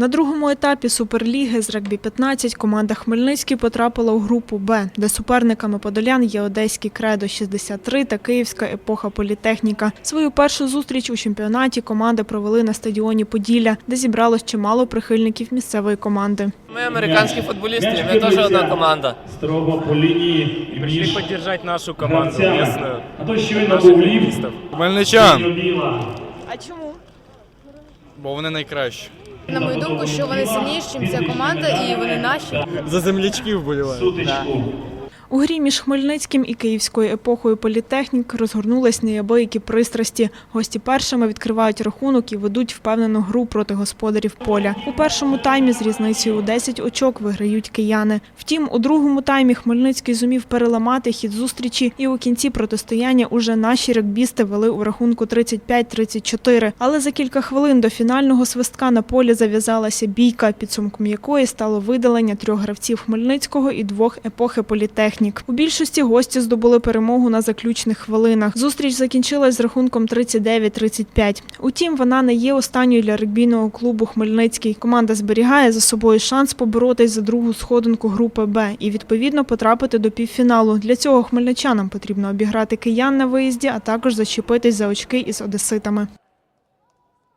На другому етапі Суперліги з регбі-15 команда Хмельницький потрапила у групу Б, де суперниками подолян є Одеський Кредо 63 та Київська епоха Політехніка. Свою першу зустріч у чемпіонаті команди провели на стадіоні Поділля, де зібралось чимало прихильників місцевої команди. Мы американские футболисты, мы тоже одна команда. Строго по лінії Пришли між поддержать нашу команду гравцями. местную, А то щойно наших був лів. футболистов. Хмельничан, Біла. А чому? бо вони найкращі. На мою думку, що вони сильніші, ніж ця команда, і вони наші. За землячків вболівають. Сутичку. У грі між Хмельницьким і Київською епохою політехнік розгорнулись неабиякі пристрасті. Гості першими відкривають рахунок і ведуть впевнену гру проти господарів поля. У першому таймі з різницею у 10 очок виграють кияни. Втім, у другому таймі Хмельницький зумів переламати хід зустрічі, і у кінці протистояння уже наші регбісти вели у рахунку 35-34. Але за кілька хвилин до фінального свистка на полі зав'язалася бійка, підсумком якої стало видалення трьох гравців Хмельницького і двох епохи політехнік. У більшості гості здобули перемогу на заключних хвилинах. Зустріч закінчилась з рахунком 39-35. Утім, вона не є останньою для регбійного клубу Хмельницький. Команда зберігає за собою шанс поборотись за другу сходинку групи Б і відповідно потрапити до півфіналу. Для цього хмельничанам потрібно обіграти киян на виїзді, а також зачепитись за очки із одеситами.